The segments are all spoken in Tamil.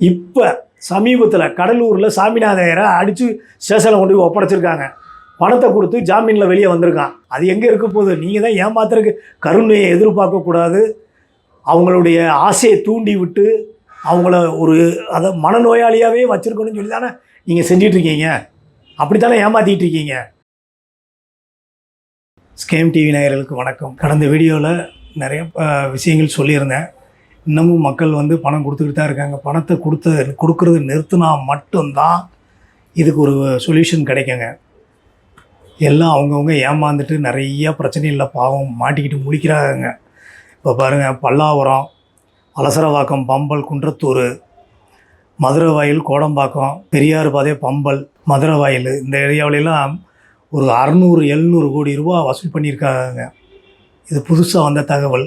இப்போ சமீபத்தில் கடலூரில் சாமிநாதையரை அடித்து ஸ்டேஷனில் கொண்டு போய் ஒப்படைச்சிருக்காங்க. பணத்தை கொடுத்து ஜாமீனில் வெளியே வந்திருக்கான். அது எங்கே இருக்க போகுது? நீங்கள் தான் ஏமாத்துறதுக்கு கருணையை எதிர்பார்க்கக்கூடாது அவங்களுடைய ஆசையை தூண்டி விட்டு அவங்கள ஒரு அதை மனநோயாளியாகவே வச்சுருக்கணும்னு சொல்லி தானே நீங்கள் செஞ்சிட்ருக்கீங்க அப்படி தானே ஏமாற்றிட்டு இருக்கீங்க? ஸ்கேம் டிவி நேயர்களுக்கு வணக்கம். கடந்த வீடியோவில் நிறைய விஷயங்கள் சொல்லியிருந்தேன். இன்னமும் மக்கள் வந்து பணம் கொடுத்துக்கிட்டு தான் இருக்காங்க. பணத்தை கொடுத்த கொடுக்கறது நிறுத்தினா மட்டும்தான் இதுக்கு ஒரு சொல்யூஷன் கிடைக்குங்க. எல்லாம் அவங்கவுங்க ஏமாந்துட்டு நிறைய பிரச்சனைகளில் பாவம் மாட்டிக்கிட்டு முழிக்கிறாங்க இப்போ பாருங்கள் பல்லாவரம் அலசரவாக்கம் பம்பல் குன்றத்தூர் மதுரை வாயில் கோடம்பாக்கம் பெரியார் பாதை பம்பல் மதுரை வாயில் இந்த ஏரியாவிலலாம் ஒரு அறநூறு எழுநூறு கோடி ரூபா வசூல் பண்ணியிருக்காங்க. இது புதுசாக வந்த தகவல்.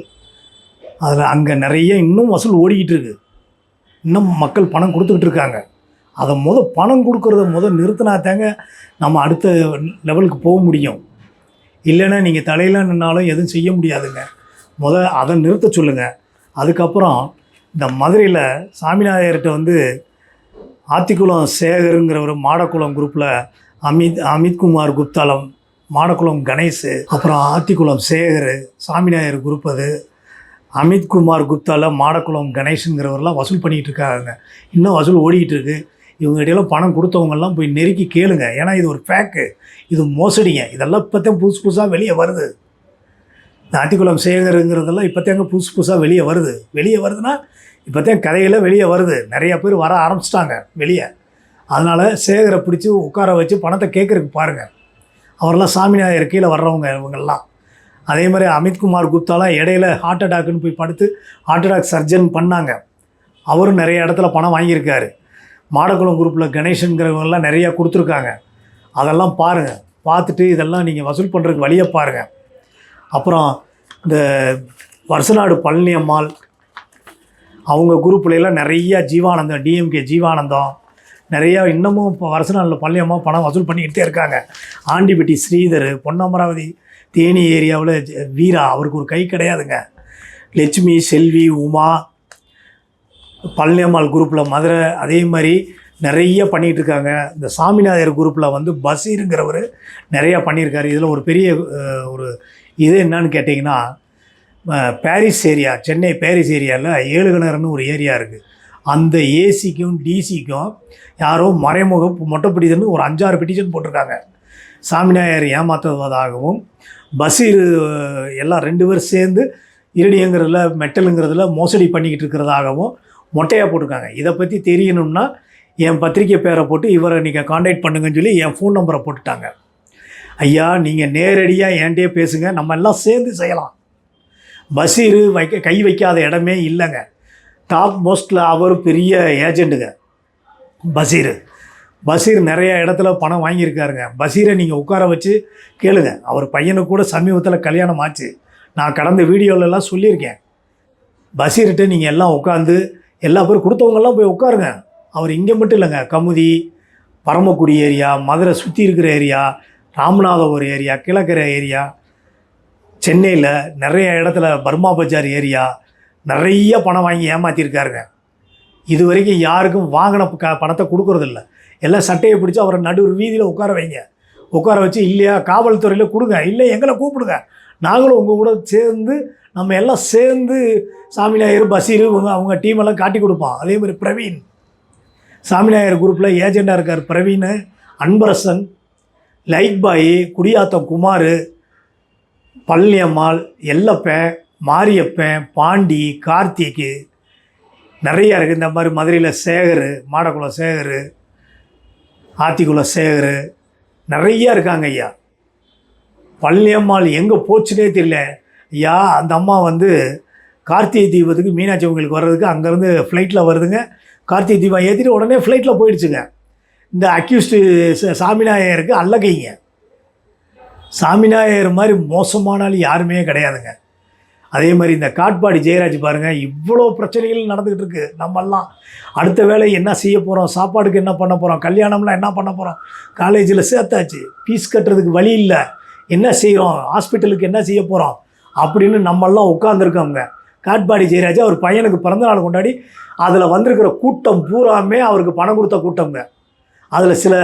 அதில் அங்கே நிறைய இன்னும் வசூல் ஓடிக்கிட்டு இருக்கு. இன்னும் மக்கள் பணம் கொடுத்துக்கிட்டு இருக்காங்க. அதை முத பணம் கொடுக்குறத முத நிறுத்தினா தாங்க நம்ம அடுத்த லெவலுக்கு போக முடியும். இல்லைன்னா நீங்கள் தலையில் நின்னாலும் எதுவும் செய்ய முடியாதுங்க. முத அதை நிறுத்த சொல்லுங்கள் அதுக்கப்புறம் இந்த மதுரையில் சாமிநாதையர்கிட்ட வந்து ஆத்திக்குளம் சேகருங்கிற ஒரு மாடக்குளம் குரூப்பில் அமித் அமித்குமார் குப்தாலம் மாடக்குளம் கணேஷ் அப்புறம் ஆத்திக்குளம் சேகர் சாமிநாயர் குரூப் அது. அமித்குமார் குப்தால மாடக்குளம் கணேஷுங்கிறவரெல்லாம் வசூல் பண்ணிகிட்டு இருக்காங்க இன்னும் வசூல் ஓடிக்கிட்டு இருக்கு இவங்க இடையில பணம் கொடுத்தவங்கெல்லாம் போய் நெருக்கி கேளுங்க. ஏன்னா இது ஒரு ஃபேக்கு. இது மோசடிங்க. இதெல்லாம் இப்போத்தான் புதுசு புதுசாக வெளியே வருது. இந்த ஆத்திக்குளம் சேகருங்கிறதெல்லாம் இப்போதான் புதுசு புதுசாக வெளியே வருது. வெளியே வருதுன்னா இப்போத்தான் கதையெல்லாம் கதையில் வெளியே வருது. நிறையா பேர் வர ஆரம்பிச்சிட்டாங்க வெளியே. அதனால் சேகரை பிடிச்சி உட்கார வச்சு பணத்தை கேட்குறதுக்கு பாருங்கள் அவரெல்லாம் சாமிநாயகர் கீழே வர்றவங்க இவங்கெல்லாம். அதே மாதிரி அமித்குமார் குப்தாலாம் இடையில ஹார்ட் அட்டாக்குன்னு போய் படுத்து ஹார்ட் அட்டாக் சர்ஜன் பண்ணாங்க. அவரும் நிறைய இடத்துல பணம் வாங்கியிருக்காரு. மாடக்குளம் குரூப்பில் கணேஷனுங்கிறவங்கெல்லாம் நிறையா கொடுத்துருக்காங்க. அதெல்லாம் பாருங்கள் பார்த்துட்டு இதெல்லாம் நீங்கள் வசூல் பண்ணுறதுக்கு வழியை பாருங்கள் அப்புறம் இந்த வருஷநாடு பழனி அம்மாள் அவங்க குரூப்லாம் எல்லாம் ஜீவானந்தம் டிஎம்கே ஜீவானந்தம் நிறையா இன்னமும் இப்போ வருஷநாளில் பள்ளியம்மா பணம் வசூல் பண்ணிக்கிட்டே இருக்காங்க. ஆண்டிபட்டி ஸ்ரீதர் பொன்னமராவதி தேனி ஏரியாவில் வீரா அவருக்கு ஒரு கை கிடையாதுங்க. லட்சுமி செல்வி உமா பழனியம்மாள் குரூப்பில் மதுரை அதே மாதிரி நிறைய பண்ணிகிட்டு இருக்காங்க இந்த சாமிநாதர் குரூப்பில் வந்து பசீருங்கிறவர் நிறையா பண்ணியிருக்காரு இதில் ஒரு பெரிய ஒரு இது என்னன்னு கேட்டிங்கன்னா பாரிஸ் ஏரியா சென்னை பாரிஸ் ஏரியாவில் ஏழுகிணறுன்னு ஒரு ஏரியா இருக்குது அந்த ஏசிக்கும் டிசிக்கும் யாரோ மறைமுக மொட்டை பிடிதுன்னு ஒரு அஞ்சாறு பெட்டிஷன் போட்டிருக்காங்க. சாமிநாயர் ஏமாத்துவதாகவும் பஷீர் எல்லாம் ரெண்டு பேர் சேர்ந்து இருடியங்கிறதுல மெட்டலுங்கிறதுல மோசடி பண்ணிக்கிட்டு இருக்கிறதாகவும் மொட்டையாக போட்டிருக்காங்க. இதை பற்றி தெரியணும்னா என் பத்திரிக்கை பேரை போட்டு இவரை நீங்கள் காண்டாக்ட் பண்ணுங்கன்னு சொல்லி என் ஃபோன் நம்பரை போட்டுட்டாங்க. ஐயா நீங்கள் நேரடியாக என்கிட்டயே பேசுங்க. நம்ம எல்லாம் சேர்ந்து செய்யலாம். பஷீர் வைக்க கை வைக்காத இடமே இல்லைங்க. டாப் மோஸ்ட்டில் அவர் பெரிய ஏஜெண்ட்டுங்க பசீர் பஷீர் நிறைய இடத்துல பணம் வாங்கியிருக்காருங்க. பஷீரை நீங்கள் உட்கார வச்சு கேளுங்க. அவர் பையனுக்கு கூட சமீபத்தில் கல்யாணம் ஆச்சு. நான் கடந்த வீடியோலலாம் சொல்லியிருக்கேன். பஷீர்கிட்ட நீங்கள் எல்லாம் உட்காந்து எல்லா பேரும் கொடுத்தவங்கெல்லாம் போய் உட்காருங்க. அவர் இங்கே மட்டும் இல்லைங்க. கமுதி பரமக்குடி ஏரியா மதுரை சுற்றி இருக்கிற area Ramanathapuram area Kilakarai area சென்னையில் நிறைய இடத்துல பர்மா பஜார் ஏரியா நிறைய பணம் வாங்கி ஏமாற்றிருக்காருங்க இது வரைக்கும் யாருக்கும் வாங்கின க பணத்தை கொடுக்குறதில்ல. எல்லாம் சட்டையை பிடிச்சி அவரை நடு வீதியில் உட்கார வைங்க. உட்கார வச்சு இல்லையா காவல்துறையில் கொடுங்க இல்லை எங்களை கூப்பிடுங்க. நாங்களும் உங்கள் கூட சேர்ந்து நம்ம எல்லாம் சேர்ந்து சாமிநாயர் பசீர் இவங்க அவங்க டீம் எல்லாம் காட்டி கொடுப்போம். அதே மாதிரி பிரவீன். சாமிநாயர் குரூப்பில் ஏஜெண்டாக இருக்கார் பிரவீன். அன்பரசன் லைக் பாய் குடியாத்தம் குமார் பழனியம்மாள் எல்லப்பன் மாரியப்பன் பாண்டி கார்த்திக்கு. நிறையா இருக்குது இந்த மாதிரி மதுரையில் சேகர் மாடக்குளம் சேகர் ஆத்திக்குளம் சேகர் நிறையா இருக்காங்க ஐயா. பழனியம்மாள் எங்கே போச்சுனே தெரியல. ஐயா அந்த அம்மா வந்து கார்த்திகை தீபத்துக்கு மீனாட்சி கோவிலுக்கு வர்றதுக்கு அங்கேருந்து ஃப்ளைட்டில் வருதுங்க. கார்த்திகை தீபம் ஏற்றிட்டு உடனே ஃப்ளைட்டில் போயிடுச்சுங்க. இந்த அக்யூஸ்டு சாமிநாயகருக்கு அல்லகைங்க. சாமிநாயகர் மாதிரி மோசமான ஆள் யாருமே கிடையாதுங்க. அதே மாதிரி இந்த காட்பாடி ஜெயராஜ் பாருங்கள் இவ்வளோ பிரச்சனைகள் நடந்துக்கிட்டு இருக்கு. நம்மெல்லாம் அடுத்த வேலை என்ன செய்ய போகிறோம் சாப்பாடுக்கு என்ன பண்ண போகிறோம் கல்யாணம்லாம் என்ன பண்ண போகிறோம் காலேஜில் சேர்த்தாச்சு ஃபீஸ் கட்டுறதுக்கு வழி இல்லை என்ன செய்கிறோம் ஹாஸ்பிட்டலுக்கு என்ன செய்ய போகிறோம் அப்படின்னு நம்மெல்லாம் உட்காந்துருக்கோங்க காட்பாடி ஜெயராஜ் அவர் பையனுக்கு பிறந்தநாள் கொண்டாடி அதில் வந்திருக்கிற கூட்டம் பூராமே அவருக்கு பணம் கொடுத்த கூட்டம்ங்க அதில் சில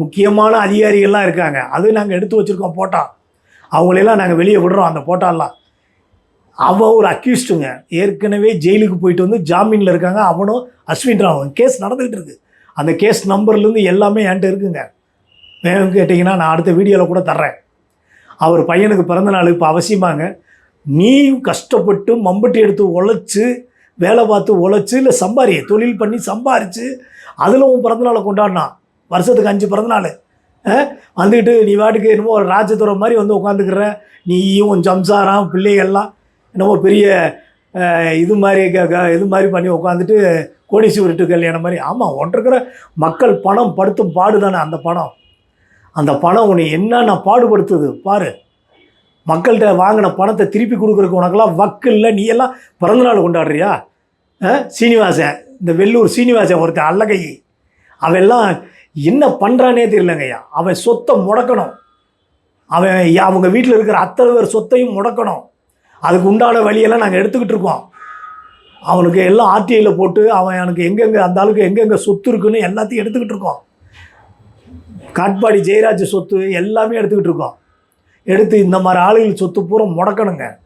முக்கியமான அதிகாரிகள்லாம் இருக்காங்க. அது நாங்கள் எடுத்து வச்சுருக்கோம் போட்டா. அவங்களெல்லாம் நாங்கள் வெளியே விடுறோம் அந்த போட்டாலாம். அவன் ஒரு அக்யூஸ்டுங்க. ஏற்கனவே ஜெயிலுக்கு போயிட்டு வந்து ஜாமீனில் இருக்காங்க. அவனும் அஸ்வின் ராவன் கேஸ் நடந்துகிட்டு இருக்கு. அந்த கேஸ் நம்பர்லேருந்து எல்லாமே என்கிட்ட இருக்குங்க. வேணும் கேட்டிங்கன்னா நான் அடுத்த வீடியோவில் கூட தர்றேன். அவர் பையனுக்கு பிறந்த நாள் இப்போ அவசியமாங்க. நீ கஷ்டப்பட்டு மம்பட்டி எடுத்து உழைச்சி வேலை பார்த்து உழைச்சி இல்லை சம்பாரி தொழில் பண்ணி சம்பாரித்து அதில் உன் பிறந்தநாளை கொண்டாடினான். வருஷத்துக்கு அஞ்சு பிறந்தநாள் வந்துக்கிட்டு நீ வாட்டுக்கு என்னமோ ஒரு ராஜதுறை மாதிரி வந்து உட்காந்துக்கிற. நீயும் உன் சம்சாரம் பிள்ளைகள்லாம் என்னமோ பெரிய இது மாதிரி க- இது மாதிரி பண்ணி உட்காந்துட்டு கோடீஸ்வரட்டு கல்யாணம் மாதிரி ஆமாம் ஒன்றிருக்கிற மக்கள் பணம் படுத்தும் பாடு தானே அந்த பணம்? அந்த பணம் உன்னை என்னென்ன பாடுபடுத்துது பாரு. மக்கள்கிட்ட வாங்கின பணத்தை திருப்பி கொடுக்குறக்கு உனக்கெல்லாம் வக்கு இல்லை நீ எல்லாம் பிறந்தநாள் கொண்டாடுறியா? சீனிவாசன் இந்த வெள்ளூர் சீனிவாசன் ஒருத்தன் அல்லகை. அவெல்லாம் என்ன பண்ணுறானே தெரியலங்கய்யா அவன் சொத்தை முடக்கணும். அவன் அவங்க வீட்டில் இருக்கிற அத்தனை பேர் சொத்தையும் முடக்கணும். அதுக்கு உண்டான வழியெல்லாம் நாங்கள் எடுத்துக்கிட்டு இருக்கோம். அவனுக்கு எல்லாம் ஆர்டிஐயில் போட்டு அவன் எனக்கு எங்கெங்கே அந்த ஆளுக்கு எங்கெங்கே சொத்து இருக்குன்னு எல்லாத்தையும் எடுத்துக்கிட்டு இருக்கோம். காட்பாடி ஜெயராஜ் சொத்து எல்லாமே எடுத்துக்கிட்டு இருக்கோம். எடுத்து இந்த மாதிரி ஆளுகள் சொத்து பூரா முடக்கணுங்க.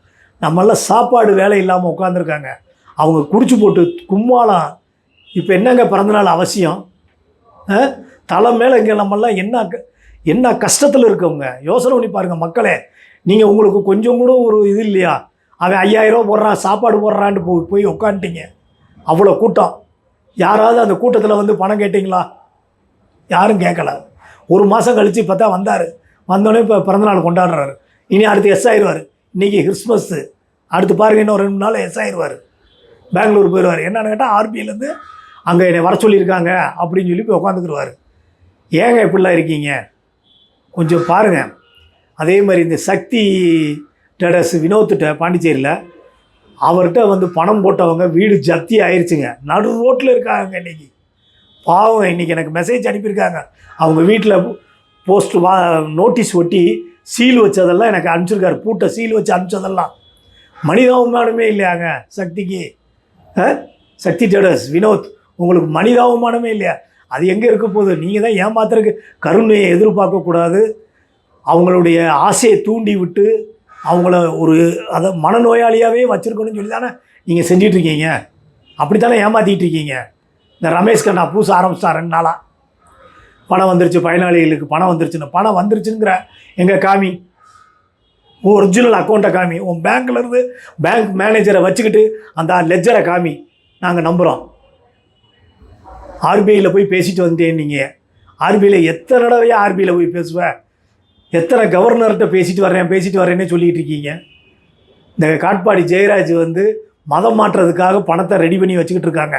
நம்மளாம் சாப்பாடு வேலை இல்லாமல் உட்காந்துருக்காங்க அவங்க குடிச்சு போட்டு கும்மாளம். இப்போ என்னங்க பிறந்தநாள் அவசியம்? ஆ? தலை மேலே இங்கே நம்மெல்லாம் என்ன க- என்ன கஷ்டத்தில் இருக்கவங்க? யோசனை பண்ணி பாருங்கள் மக்களே. நீங்கள் உங்களுக்கு கொஞ்சம் கூட ஒரு இது இல்லையா? அவன் ஐயாயிரம் போடுறான் சாப்பாடு போடுறான்ட்டு போய் போய் உட்காந்துட்டீங்க அவ்வளோ கூட்டம். யாராவது அந்த கூட்டத்தில் வந்து பணம் கேட்டிங்களா? யாரும் கேட்கல. ஒரு மாதம் கழித்து பார்த்தா வந்தார். வந்தோடனே இப்போ பிறந்தநாள் கொண்டாடுறாரு. இனி அடுத்து எஸ் ஆயிடுவார். இன்றைக்கி கிறிஸ்மஸ்ஸு அடுத்து பாருங்க இன்னும் ரெண்டு நாள் எஸ் ஆயிடுவார். பெங்களூர் போயிடுவார். என்னென்னு கேட்டால் ஆர்பிஐலேருந்து அங்கே என்னை வர சொல்லியிருக்காங்க அப்படின்னு சொல்லி போய் உட்காந்துக்கிடுவார் ஏங்க இப்படிலாம் இருக்கீங்க? கொஞ்சம் பாருங்கள் அதே மாதிரி இந்த சக்தி டெடஸ் வினோத்துட்ட பாண்டிச்சேரியில் அவர்கிட்ட வந்து பணம் போட்டவங்க வீடு ஜப்தி ஆயிடுச்சுங்க நடு ரோட்டில் இருக்காங்க இன்னைக்கு. பாவம் இன்னைக்கு எனக்கு மெசேஜ் அனுப்பியிருக்காங்க. அவங்க வீட்டில் போஸ்ட் வா நோட்டீஸ் ஒட்டி சீல் வச்சதெல்லாம் எனக்கு அனுப்பிச்சிருக்காரு. பூட்டை சீல் வச்சு அனுப்பிச்சதெல்லாம். மனிதாபிமானமே இல்லையாங்க சக்திக்கு? ஆ? சக்தி டெடஸ் வினோத் உங்களுக்கு மனிதாபிமானமே இல்லையா? அது எங்கே இருக்க போகுது? நீங்கள் தான் ஏமாத்துறதுக்கு கருணையை எதிர்பார்க்கக்கூடாது. அவங்களுடைய ஆசையை தூண்டி விட்டு அவங்கள ஒரு அதை மனநோயாளியாகவே வச்சுருக்கணும்னு சொல்லி தானே நீங்கள் செஞ்சிட்ருக்கீங்க. அப்படி தானே ஏமாற்றிக்கிட்டு இருக்கீங்க இந்த ரமேஷ் கண்ணா பூச ஆரம்பிச்சிட்டா ரெண்டு நாளாக பணம் வந்துருச்சு பயனாளிகளுக்கு பணம் வந்துருச்சுன்னு. பணம் வந்துருச்சுங்கிற எங்கள் காமி? ஒரிஜினல் அக்கௌண்ட்டை காமி உன் பேங்க்லேருந்து பேங்க் மேனேஜரை வச்சுக்கிட்டு அந்த லெஜரை காமி நாங்கள் நம்புகிறோம் ஆர்பிஐயில் போய் பேசிட்டு வந்துட்டேன் நீங்கள் ஆர்பிஐயில் எத்தனை தடவையாக ஆர்பிஐயில் போய் பேசுவேன் எத்தனை கவர்னர்கிட்ட பேசிட்டு வர்றேன் பேசிட்டு வரேன்னே சொல்லிட்டு இருக்கீங்க? இந்த காட்பாடி ஜெயராஜ் வந்து மதம் மாற்றுறதுக்காக பணத்தை ரெடி பண்ணி வச்சுக்கிட்டு இருக்காங்க.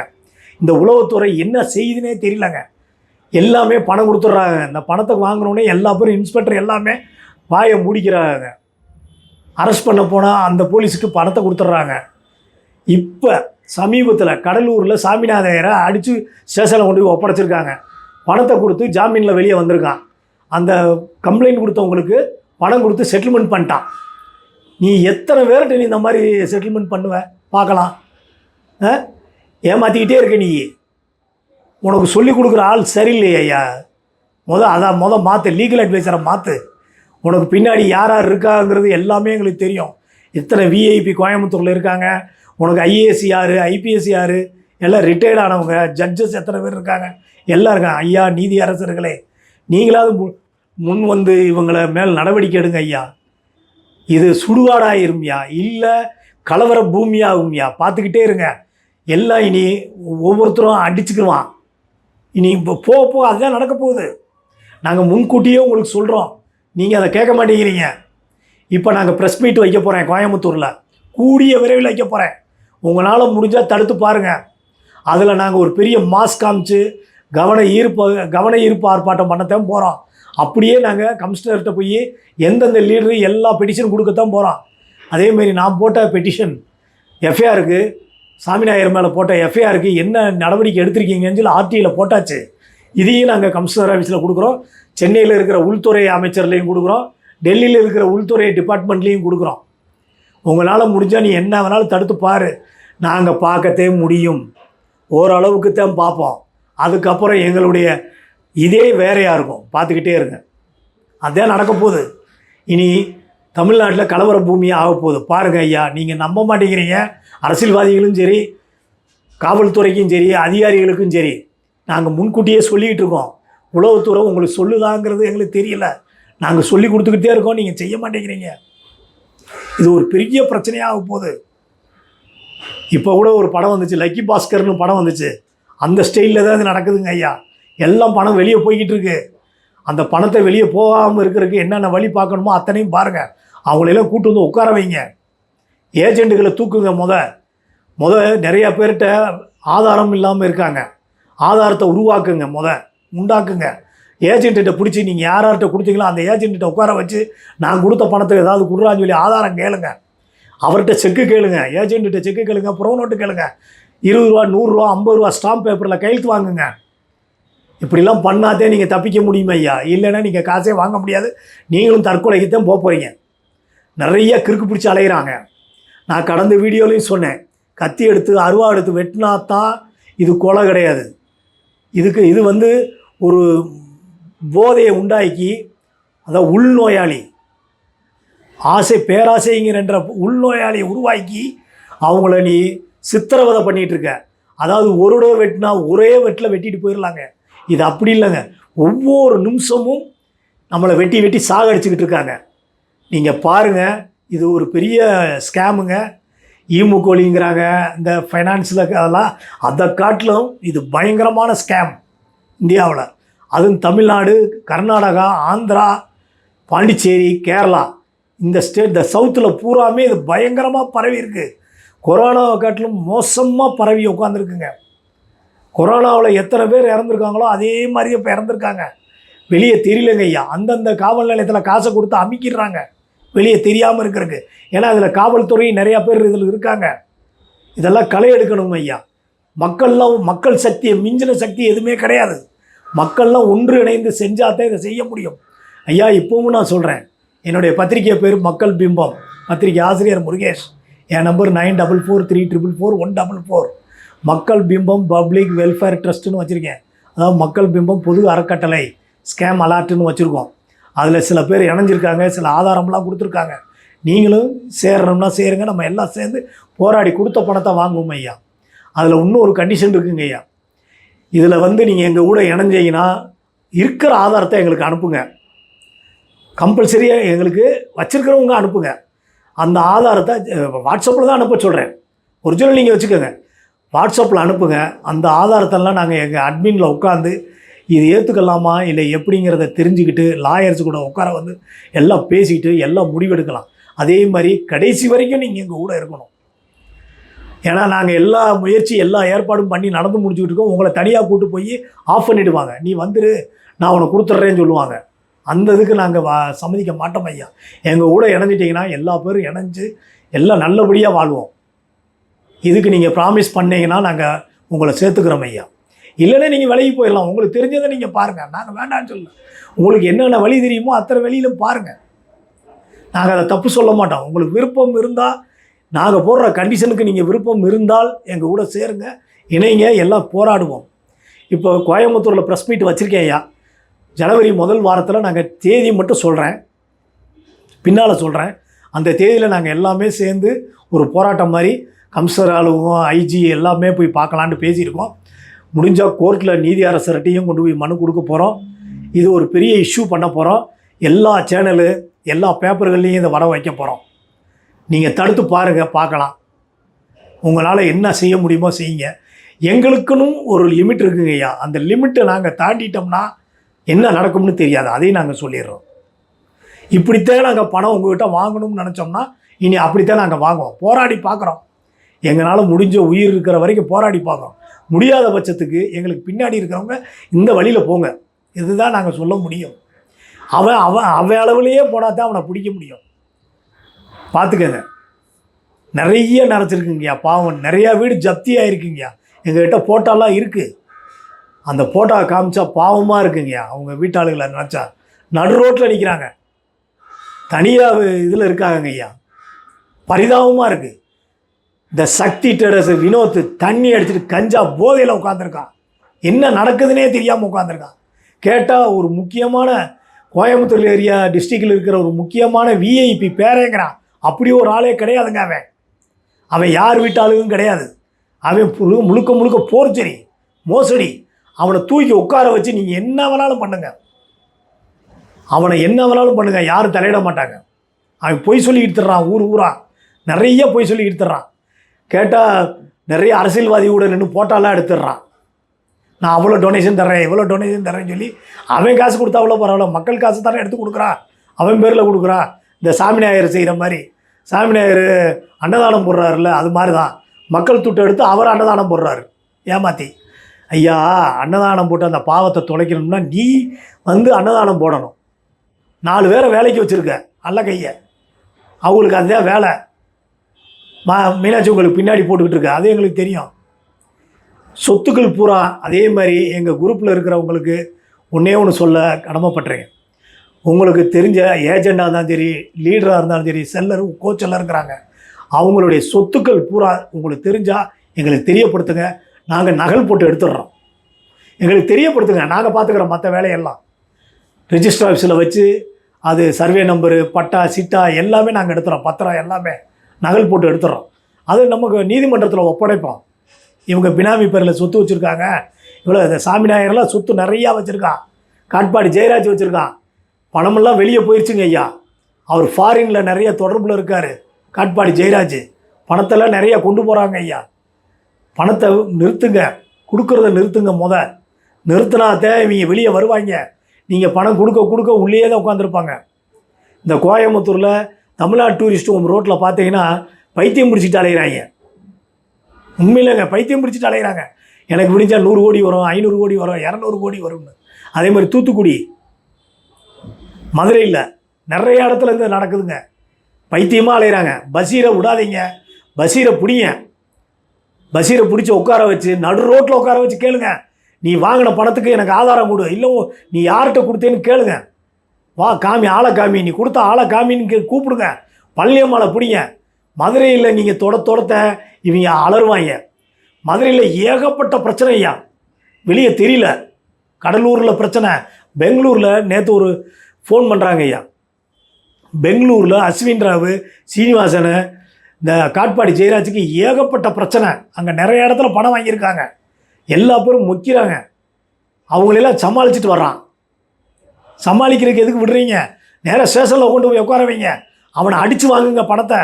இந்த உளவுத்துறை என்ன செய்யுதுன்னே தெரியலங்க. எல்லாமே பணம் கொடுத்துட்றாங்க. இந்த பணத்தை வாங்கினோடனே எல்லா பேரும் இன்ஸ்பெக்டர் எல்லாமே வாயை மூடிக்கிறாங்க. அரெஸ்ட் பண்ண போனால் அந்த போலீஸுக்கு பணத்தை கொடுத்துட்றாங்க. இப்போ சமீபத்தில் கடலூரில் சாமிநாதையரை அடித்து ஸ்டேஷனில் கொண்டு போய் ஒப்படைச்சிருக்காங்க. பணத்தை கொடுத்து ஜாமீனில் வெளியே வந்திருக்கான். அந்த கம்ப்ளைண்ட் கொடுத்தவங்களுக்கு பணம் கொடுத்து செட்டில்மெண்ட் பண்ணிட்டான். நீ எத்தனை பேர்கிட்ட நீ இந்த மாதிரி செட்டில்மெண்ட் பண்ணுவ? பார்க்கலாம். ஆ? ஏமாற்றிக்கிட்டே இருக்க நீ. உனக்கு சொல்லி கொடுக்குற ஆள் சரியில்லையே ஐயா. முத அதான் முத மாற்று லீகல் அட்வைசரை மாற்று உனக்கு பின்னாடி யார் யார் இருக்காங்கிறது எல்லாமே எங்களுக்கு தெரியும். இத்தனை விஐபி கோயம்புத்தூரில் இருக்காங்க. உனக்கு ஐஏஎஸ் யார் ஐபிஎஸ் யார்? எல்லாம் ரிட்டையர்ட் ஆனவங்க ஜட்ஜஸ் எத்தனை பேர் இருக்காங்க? எல்லாம் இருக்காங்க. ஐயா நீதி அரசர்களே நீங்களாவது முன் வந்து இவங்களை மேல் நடவடிக்கை எடுங்க ஐயா. இது சுடுகாடாயிரும்யா இல்லை கலவர பூமியாகும்யா பார்த்துக்கிட்டே இருங்க. எல்லாம் இனி ஒவ்வொருத்தரும் அடிச்சுக்குவான் இனி இப்போ போக போக அதுதான் நடக்க போகுது. நாங்கள் முன்கூட்டியே உங்களுக்கு சொல்கிறோம் நீங்கள் அதை கேட்க மாட்டேங்கிறீங்க. இப்போ நாங்கள் ப்ரெஸ் மீட் வைக்க போகிறேன் கோயம்புத்தூரில். கூடிய விரைவில் வைக்க போகிறேன் உங்களால் முடிஞ்சால் தடுத்து பாருங்கள் அதில் நாங்கள் ஒரு பெரிய மாஸ் காமிச்சு கவன ஈர்ப்பு கவன ஈர்ப்பு ஆர்ப்பாட்டம் பண்ணத்தான் போகிறோம் அப்படியே நாங்கள் கமிஷனர்கிட்ட போய் எந்தெந்த லீடரு எல்லா பெட்டிஷன் கொடுக்கத்தான் போகிறோம் அதேமாரி நான் போட்ட பெட்டிஷன் எஃப்ஐஆருக்கு சாமிநாயர் மேலே போட்ட எஃப்ஐஆருக்கு என்ன நடவடிக்கை எடுத்திருக்கீங்கன்னு சொல்லி ஆர்டியில் போட்டாச்சு. இதையும் நாங்கள் கமிஷனர் ஆஃபீஸில் கொடுக்குறோம். சென்னையில் இருக்கிற உள்துறை அமைச்சர்லேயும் கொடுக்குறோம். டெல்லியில் இருக்கிற உள்துறை டிபார்ட்மெண்ட்லேயும் கொடுக்குறோம். உங்களால் முடிஞ்சால் நீ என்ன வேணாலும் தடுத்து பாரு. நாங்கள் பார்க்கத்தே முடியும். ஓரளவுக்கு தான் பார்ப்போம். அதுக்கப்புறம் எங்களுடைய இதே வேறையாக இருக்கும் பார்த்துக்கிட்டே இருங்க. அதான் நடக்க போகுது. இனி தமிழ்நாட்டில் கலவர பூமியாக ஆக போகுது. பாருங்கள் ஐயா நீங்கள் நம்ப மாட்டேங்கிறீங்க. அரசியல்வாதிகளும் சரி காவல்துறைக்கும் சரி அதிகாரிகளுக்கும் சரி நாங்கள் முன்கூட்டியே சொல்லிக்கிட்டு இருக்கோம். உளவுத்துறை உங்களுக்கு சொல்லுதாங்கிறது எங்களுக்கு தெரியல. நாங்கள் சொல்லி கொடுத்துக்கிட்டே இருக்கோம். நீங்கள் செய்ய மாட்டேங்கிறீங்க. இது ஒரு பெரிய பிரச்சனையாக போகுது. இப்போ கூட ஒரு படம் வந்துச்சு. லக்கி பாஸ்கர்னு படம் வந்துச்சு. அந்த ஸ்டைலில் தான் இது நடக்குதுங்க ஐயா. எல்லாம் பணம் வெளியே போய்கிட்டு இருக்கு. அந்த பணத்தை வெளியே போகாமல் இருக்கிறதுக்கு என்னென்ன வழி பார்க்கணுமோ அத்தனையும் பாருங்கள் அவங்களெல்லாம் கூட்டு வந்து உட்கார வைங்க. ஏஜெண்டுகளை தூக்குங்க முத. முத நிறைய பேர்கிட்ட ஆதாரம் இல்லாமல் இருக்காங்க. ஆதாரத்தை உருவாக்குங்க முத. உண்டாக்குங்க. ஏஜென்ட்டை பிடிச்சி நீங்கள் யார் யார்கிட்ட கொடுத்தீங்களோ அந்த ஏஜென்ட்டை உட்கார வச்சு நான் கொடுத்த பணத்தை ஏதாவது கொடுறான்னு சொல்லி ஆதாரம் கேளுங்க. அவர்கிட்ட செக்கு கேளுங்க. ஏஜென்ட்டை செக்கு கேளுங்க. புறவு நோட்டு கேளுங்க. இருபது ரூபா நூறுரூவா ஐம்பது ரூபா ஸ்டாம்ப் பேப்பரில் கையெழுத்து வாங்குங்க. இப்படிலாம் பண்ணாதே நீங்கள் தப்பிக்க முடியுமா ஐயா. இல்லைன்னா நீங்கள் காசே வாங்க முடியாது. நீங்களும் தற்கொலைக்கு தான் போக போகிறீங்க நிறைய கிறுக்கு பிடிச்சி அலையிறாங்க. நான் கடந்த வீடியோலையும் சொன்னேன். கத்தி எடுத்து அருவா எடுத்து வெட்டினா தான் இது கொலை கிடையாது. இதுக்கு இது வந்து ஒரு போதையை உண்டாக்கி அதான் உள்நோயாளி ஆசை பேராசைங்கிறன்ற உள்நோயாளியை உருவாக்கி அவங்கள நீ சித்திரவதை பண்ணிகிட்ருக்க அதாவது ஒரு தடவை வெட்டினா ஒரே வெட்டில் வெட்டிட்டு போயிடலாங்க இது அப்படி இல்லைங்க. ஒவ்வொரு நிமிஷமும் நம்மளை வெட்டி வெட்டி சாகடிச்சுக்கிட்டு இருக்காங்க. நீங்கள் பாருங்கள் இது ஒரு பெரிய ஸ்கேமுங்க. ஈமுகோலிங்கிறாங்க இந்த ஃபைனான்ஸில் அதெல்லாம் அதை காட்டிலும் இது பயங்கரமான ஸ்கேம் இந்தியாவில். அதுவும் தமிழ்நாடு கர்நாடகா ஆந்திரா பாண்டிச்சேரி கேரளா. இந்த ஸ்டேட் இந்த சவுத்தில் பூராமே இது பயங்கரமாக பரவி இருக்குது கொரோனாவை காட்டிலும் மோசமாக பரவி உட்காந்துருக்குங்க கொரோனாவில் எத்தனை பேர் இறந்துருக்காங்களோ அதே மாதிரி இப்போ இறந்துருக்காங்க. வெளியே தெரியலங்க ஐயா. அந்தந்த காவல் நிலையத்தில் காசை கொடுத்து அமைக்கிடுறாங்க. வெளியே தெரியாமல் இருக்கிறதுக்கு. ஏன்னா அதில் காவல்துறையும் நிறையா பேர் இதில் இருக்காங்க. இதெல்லாம் களை எடுக்கணும் ஐயா. மக்கள்லாம் மக்கள் சக்தியை மிஞ்சின சக்தி எதுவுமே கிடையாது. மக்கள்லாம் ஒன்று இணைந்து செஞ்சால் தான் இதை செய்ய முடியும். ஐயா இப்போவும் நான் சொல்கிறேன் என்னுடைய பத்திரிகை பேர் மக்கள் பிம்பம். பத்திரிகை ஆசிரியர் முருகேஷ். என் number nine double four three triple four one double four. மக்கள் பிம்பம் பப்ளிக் வெல்ஃபேர் ட்ரஸ்ட்டுன்னு வச்சுருக்கேன். அதாவது மக்கள் பிம்பம் பொது அறக்கட்டளை ஸ்கேம் அலாட்டுன்னு வச்சுருக்கோம். அதில் சில பேர் இணைஞ்சிருக்காங்க சில ஆதாரம்லாம் கொடுத்துருக்காங்க. நீங்களும் சேர்றோம்னா சேருங்க நம்ம எல்லாம் சேர்ந்து போராடி கொடுத்த பணத்தை வாங்குவோம் ஐயா. அதில் இன்னும் ஒரு கண்டிஷன் இருக்குங்க ஐயா. இதில் வந்து நீங்கள் எங்கள் கூட இணைஞ்சீங்கன்னா இருக்கிற ஆதாரத்தை எங்களுக்கு அனுப்புங்க. கம்பல்சரியாக எங்களுக்கு வச்சுருக்கிறவங்க அனுப்புங்க. அந்த ஆதாரத்தை வாட்ஸ்அப்பில் தான் அனுப்ப சொல்கிறேன் ஒரிஜினல் நீங்கள் வச்சுக்கோங்க. வாட்ஸ்அப்பில் அனுப்புங்க. அந்த ஆதாரத்தெல்லாம் நாங்கள் எங்கள் அட்மினில் உட்காந்து இது ஏற்றுக்கலாமா இல்லை எப்படிங்கிறத தெரிஞ்சுக்கிட்டு லாயர்ஸ் கூட உட்கார வந்து எல்லாம் பேசிக்கிட்டு எல்லாம் முடிவெடுக்கலாம். அதே மாதிரி கடைசி வரைக்கும் நீங்கள் எங்கள் கூட இருக்கணும். ஏன்னா நாங்கள் எல்லா முயற்சி எல்லா ஏற்பாடும் பண்ணி நடந்து முடிச்சுக்கிட்டு இருக்கோம். உங்களை தனியாக கூட்டு போய் ஆஃப் பண்ணிவிடுவாங்க நீ வந்துரு நான் உனக்கு கொடுத்துட்றேன்னு சொல்லுவாங்க. அந்த இதுக்கு நாங்கள் வா சம்மதிக்க மாட்டோம் ஐயா. எங்கள் கூட இணைஞ்சிட்டிங்கன்னா எல்லா பேரும் இணைஞ்சு எல்லாம் நல்லபடியாக வாழ்வோம். இதுக்கு நீங்கள் ப்ராமிஸ் பண்ணீங்கன்னா நாங்கள் உங்களை சேர்த்துக்கிறோம் ஐயா. இல்லைன்னா நீங்கள் விலகி போயிடலாம். உங்களுக்கு தெரிஞ்சதை நீங்கள் பாருங்கள் நாங்கள் வேண்டாம்னு சொல்லல. உங்களுக்கு என்னென்ன வழி தெரியுமோ அத்தனை வழியிலும் பாருங்கள் நாங்கள் அதை தப்பு சொல்ல மாட்டோம். உங்களுக்கு விருப்பம் இருந்தால் நாங்கள் போடுற கண்டிஷனுக்கு நீங்கள் விருப்பம் இருந்தால் எங்கள் கூட சேருங்க. இணைங்க. எல்லாம் போராடுவோம். இப்போ கோயம்புத்தூரில் ப்ரெஸ் மீட் வச்சுருக்கேன் ஐயா. ஜனவரி முதல் வாரத்தில் நாங்கள் தேதி மட்டும் சொல்கிறேன் பின்னால் சொல்கிறேன் அந்த தேதியில் நாங்கள் எல்லாமே சேர்ந்து ஒரு போராட்டம் மாதிரி கம்சர் அலுவலகம் ஐஜி எல்லாமே போய் பார்க்கலான்ட்டு பேசியிருக்கோம். முடிஞ்சால் கோர்ட்டில் நீதி அரசர்கிட்டையும் கொண்டு போய் மனு கொடுக்க போகிறோம் இது ஒரு பெரிய இஷ்யூ பண்ண போகிறோம் எல்லா சேனலு எல்லா பேப்பர்கள்லேயும் இதை வர வைக்க போகிறோம் நீங்கள் தடுத்து பாருங்கள் பார்க்கலாம். உங்களால் என்ன செய்ய முடியுமோ செய்யுங்க. எங்களுக்குன்னு ஒரு லிமிட் இருக்குங்க ஐயா. அந்த லிமிட்டை நாங்கள் தாண்டிட்டோம்னா என்ன நடக்கும்னு தெரியாது. அதையும் நாங்கள் சொல்லிடுறோம். இப்படித்தான் நாங்கள் பணம் உங்கள்கிட்ட வாங்கணும்னு நினச்சோம்னா இனி அப்படித்தான் நாங்கள் வாங்குவோம். போராடி பார்க்குறோம். எங்களால் முடிஞ்ச உயிர் இருக்கிற வரைக்கும் போராடி பார்க்குறோம். முடியாத பட்சத்துக்கு எங்களுக்கு பின்னாடி இருக்கிறவங்க இந்த வழியில் போங்க. இதுதான் நாங்கள் சொல்ல முடியும். அவன் அவன் அவன் அளவுலேயே போனால் தான் அவனை பிடிக்க முடியும். பார்த்துக்கங்க நிறைய நினச்சிருக்குங்கய்யா பாவம். நிறையா வீடு ஜப்தி ஆயிருக்குங்கய்யா. எங்ககிட்ட போட்டோலாம் இருக்குது அந்த போட்டோவை காமிச்சா பாவமாக இருக்குங்கய்யா. அவங்க வீட்டாளுகளை நினச்சா. நடு ரோட்டில் நிற்கிறாங்க தனியாக இதில் இருக்காங்க ஐயா பரிதாபமாக இருக்குது இந்த சக்தி டெரஸ் வினோத் தண்ணி அடிச்சிட்டு கஞ்சா போதையில் உட்காந்துருக்கான் என்ன நடக்குதுன்னே தெரியாமல் உட்காந்துருக்கான் கேட்டால் ஒரு முக்கியமான கோயம்புத்தூர் ஏரியா டிஸ்ட்ரிக்டில் இருக்கிற ஒரு முக்கியமான விஐபி பேரேங்கிறான் அப்படி ஒரு ஆளே கிடையாதுங்க அவன். அவன் யார் வீட்டாளுக்கும் கிடையாது. அவன் புழு- முழுக்க முழுக்க போர்ச்சரி மோசடி. அவனை தூக்கி உட்கார வச்சு நீங்கள் என்ன வேணாலும் பண்ணுங்க. அவனை என்ன வேணாலும் பண்ணுங்க. யாரும் தலையிட மாட்டாங்க. அவன் பொய் சொல்லி எடுத்துடுறான் ஊர் ஊரா. நிறைய பொய் சொல்லி எடுத்துடுறான். கேட்டால் நிறைய அரசியல்வாதி கூட நின்று போட்டாலாம் எடுத்துடுறான். நான் அவ்வளோ டொனேஷன் தர்றேன் இவ்வளோ டொனேஷன் தரேன்னு சொல்லி அவன் காசு கொடுத்தா அவ்வளோ பரவாயில்ல மக்கள் காசு தானே எடுத்து கொடுக்குறான் அவன் பேரில் கொடுக்குறான் இந்த சாமி நாயர் செய்கிற மாதிரி. சாமி நாயர் அன்னதானம் போடுறாருல்ல அது மாதிரி தான் மக்கள் துட்டை எடுத்து அவர் அன்னதானம் போடுறாரு. ஏமாத்தி. ஐயா அன்னதானம் போட்டு அந்த பாவத்தை தொலைக்கணும்னா நீ வந்து அன்னதானம் போடணும். நாலு பேரை வேலைக்கு வச்சுருக்க அல்ல கையை. அவங்களுக்கு அதுதான் வேலை. மா மீனாட்சி உங்களுக்கு பின்னாடி போட்டுக்கிட்டு இருக்கு. அது எங்களுக்கு தெரியும். சொத்துக்கள் பூரா அதே மாதிரி எங்கள் குரூப்பில் இருக்கிறவங்களுக்கு ஒன்றே ஒன்று சொல்ல கடமைப்பட்டுறேன் உங்களுக்கு தெரிஞ்ச ஏஜெண்டாக இருந்தாலும் சரி லீடராக இருந்தாலும் சரி செல்லர் கோச்செல்லாம் இருக்கிறாங்க. அவங்களுடைய சொத்துக்கள் பூரா உங்களுக்கு தெரிஞ்சால் எங்களுக்கு தெரியப்படுத்துங்க. நாங்கள் நகல் போட்டு எடுத்துடுறோம். எங்களுக்கு தெரியப்படுத்துங்க. நாங்கள் பார்த்துக்குறோம் மற்ற வேலையெல்லாம். ரிஜிஸ்டர் ஆஃபீஸில் வச்சு அது சர்வே நம்பரு பட்டா சிட்டா எல்லாமே நாங்கள் எடுத்துகிறோம் பத்திரம் எல்லாமே. நகல் போட்டு எடுத்துடுறோம் அது நமக்கு நீதிமன்றத்தில் ஒப்படைப்போம். இவங்க பினாமி பேரில் சொத்து வச்சுருக்காங்க. இவ்வளோ இந்த சாமி நாயர்லாம் சொத்து நிறையா வச்சுருக்கான் காட்பாடி ஜெயராஜ் வச்சுருக்கான் பணமெல்லாம் வெளியே போயிடுச்சுங்க ஐயா. அவர் ஃபாரினில் நிறைய தொடர்பில் இருக்கார். காட்பாடி ஜெயராஜ். பணத்தெல்லாம் நிறையா கொண்டு போகிறாங்க ஐயா. பணத்தை நிறுத்துங்க. கொடுக்குறத நிறுத்துங்க முத. நிறுத்தினாத்தே இவங்க வெளியே வருவாங்க. நீங்கள் பணம் கொடுக்க கொடுக்க உள்ளேயே தான் உட்காந்துருப்பாங்க இந்த கோயம்புத்தூரில் தமிழ்நாடு டூரிஸ்ட் ஹோம் ரோட்டில் பார்த்தீங்கன்னா பைத்தியம் பிடிச்சிட்டு அலைகிறாங்க உண்மையிலங்க பைத்தியம் பிடிச்சிட்டு அலைகிறாங்க எனக்கு விடிஞ்சா நூறு கோடி வரும் ஐநூறு கோடி வரும் இரநூறு கோடி வரும்னு. அதே மாதிரி தூத்துக்குடி மதுரையில் நிறைய இடத்துல இருந்து நடக்குதுங்க. பைத்தியமாக அலைகிறாங்க பசீரை விடாதீங்க. பசீரை பிடிங்க. பசீரை பிடிச்சி உட்கார வச்சு நடு ரோட்டில் உட்கார வச்சு கேளுங்க. நீ வாங்கின பணத்துக்கு எனக்கு ஆதாரம் கொடு. இல்லை நீ யார்கிட்ட கொடுத்தேன்னு கேளுங்க. வா காமி ஆளை காமி நீ கொடுத்த ஆளை காமின்னு கே- கூப்பிடுங்க. பள்ளியம்மாவை பிடிங்க. மதுரையில் நீங்கள் தொட தொடத்த இவங்க அலறுவாங்க மதுரையில் ஏகப்பட்ட பிரச்சனை ஐயா. வெளியே தெரியல. கடலூரில் பிரச்சனை. பெங்களூரில் நேற்று ஒரு ஃபோன் பண்ணுறாங்க ஐயா. பெங்களூரில் அஸ்வின் ராவு சீனிவாசனு இந்த காட்பாடி ஜெயராஜுக்கு ஏகப்பட்ட பிரச்சனை. அங்கே நிறைய இடத்துல பணம் வாங்கியிருக்காங்க. எல்லா பேரும் முக்கிறாங்க. அவங்களெல்லாம் சமாளிச்சுட்டு வர்றான். சமாளிக்கிறதுக்கு எதுக்கு விடுறீங்க? நேராக ஸ்டேஷனில் கொண்டு போய் உட்கார வைங்க. அவனை அடித்து வாங்குங்க பணத்தை.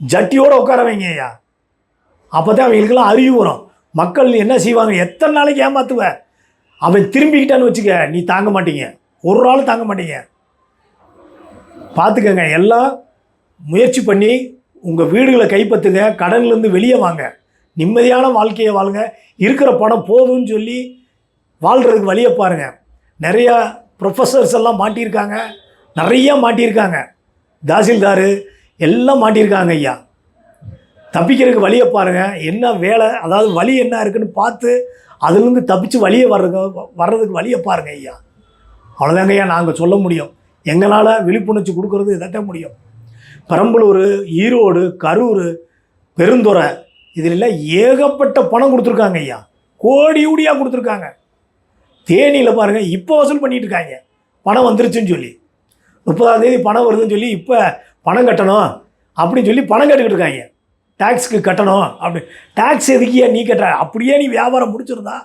ஜட்டியோடு உட்கார வைங்க ஐயா. அப்போ தான் அவங்களுக்கெல்லாம் அறிவு வரும். மக்கள் என்ன செய்வாங்க? எத்தனை நாளைக்கு ஏமாத்துவ? அவன் திரும்பிக்கிட்டான்னு வச்சுக்க நீ தாங்க மாட்டீங்க. ஒரு நாள் தாங்க மாட்டீங்க. பார்த்துக்கங்க எல்லாம் முயற்சி பண்ணி உங்கள் வீடுகளை கைப்பற்றுங்க கடன்லேருந்து வெளியே வாங்க. நிம்மதியான வாழ்க்கையை வாழுங்க. இருக்கிற பணம் போதும்னு சொல்லி வாழ்கிறதுக்கு வழியை பாருங்கள் நிறையா ப்ரொஃபஸர்ஸ் எல்லாம் மாட்டியிருக்காங்க. நிறைய மாட்டியிருக்காங்க. தாசில்தார் எல்லாம் மாட்டியிருக்காங்க ஐயா. தப்பிக்கிறதுக்கு வழியை பாருங்கள் என்ன வேலை அதாவது வழி என்ன இருக்குன்னு பார்த்து அதுலேருந்து தப்பிச்சு வழியை வர்றதுக்கு வர்றதுக்கு வழியை பாருங்க ஐயா. அவ்வளோதாங்க ஐயா நாங்கள் சொல்ல முடியும். எங்களால் விழிப்புணர்ச்சி கொடுக்கறது இதட்ட முடியும். பெரம்பலூர் ஈரோடு கரூர் பெருந்துறை இதிலெல்லாம் ஏகப்பட்ட பணம் கொடுத்துருக்காங்க ஐயா. கோடி கோடியாக கொடுத்துருக்காங்க. தேனியில் பாருங்கள் இப்போ வசூல் பண்ணிகிட்டு இருக்காங்க பணம் வந்துருச்சுன்னு சொல்லி. முப்பதாம் தேதி பணம் வருதுன்னு சொல்லி இப்போ பணம் கட்டணும் அப்படின்னு சொல்லி பணம் கட்டுக்கிட்டு இருக்காங்க. டேக்ஸ்க்கு கட்டணும் அப்படி. டேக்ஸ் எதுக்கியா நீ கட்டுற? அப்படியே நீ வியாபாரம் முடிச்சிருந்தா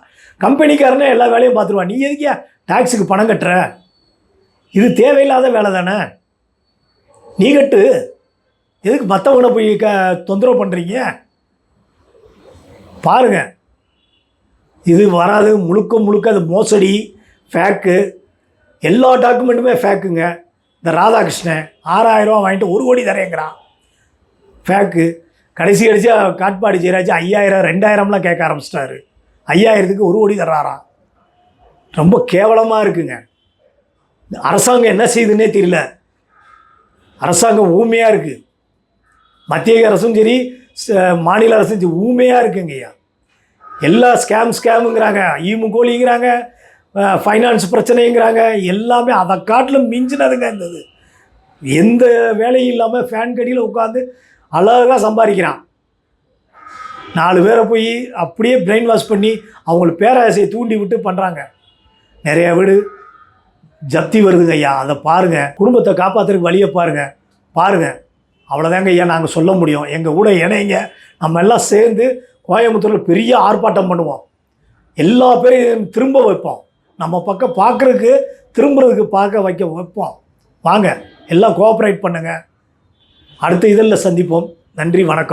கம்பெனிக்காரனே எல்லா வேலையும் பார்த்துருவான் நீ எதுக்கியா டேக்ஸுக்கு பணம் கட்டுற? இது தேவையில்லாத வேலை தானே? நீ கட்டு. எதுக்கு மற்றவங்கள போய் க தொந்தரவு பண்ணுறீங்க பாருங்கள் இது வராது முழுக்க முழுக்க அது மோசடி ஃபேக்கு எல்லா டாக்குமெண்ட்டுமே ஃபேக்குங்க இந்த ராதாகிருஷ்ணன் ஆறாயிரம் ரூபா வாங்கிட்டு ஒரு கோடி தரேங்கிறான். ஃபேக்கு கடைசி கடைசியாக காட்பாடி ஜெயராஜ் ஐயாயிரம் ரெண்டாயிரம்லாம் கேட்க ஆரம்பிச்சிட்டாரு. ஐயாயிரத்துக்கு ஒரு கோடி தர்றாராம். ரொம்ப கேவலமாக இருக்குங்க. இந்த அரசாங்கம் என்ன செய்யுதுன்னே தெரியல. அரசாங்கம் ஊமையாக இருக்குது மத்திய அரசும் சரி ச- மாநில அரசும் சரி ஊமையாக இருக்குங்கய்யா எல்லா ஸ்கேம் ஸ்கேமுங்கிறாங்க ஈமு கோழிங்கிறாங்க ஃபைனான்ஸ் பிரச்சனைங்கிறாங்க. எல்லாமே அதை காட்டிலும் மிஞ்சினதுங்க இந்த இது எந்த வேலையும் இல்லாமல் ஃபேன் கடியில் உட்காந்து அழகாக சம்பாதிக்கிறான். நாலு பேரை போய் அப்படியே பிரெயின் வாஷ் பண்ணி அவங்களுக்கு பேராசையை தூண்டி விட்டு பண்ணுறாங்க நிறைய வீடு ஜப்தி வருதுங்க ஐயா. அதை பாருங்கள் குடும்பத்தை காப்பாற்றுறதுக்கு வழியை பாருங்கள் பாருங்கள் அவ்வளோதாங்க ஐயா. நாங்கள் சொல்ல முடியும். எங்கள் கூட இணைங்க. நம்ம எல்லாம் சேர்ந்து கோயம்புத்தூரில் பெரிய ஆர்ப்பாட்டம் பண்ணுவோம் எல்லா பேரையும் திரும்ப வைப்போம் நம்ம பக்கம் பார்க்குறதுக்கு திரும்புறதுக்கு பார்க்க வைக்க வைப்போம் வாங்க எல்லாம் கோஆப்ரேட் பண்ணுங்கள் அடுத்த இதழில் சந்திப்போம். நன்றி வணக்கம்.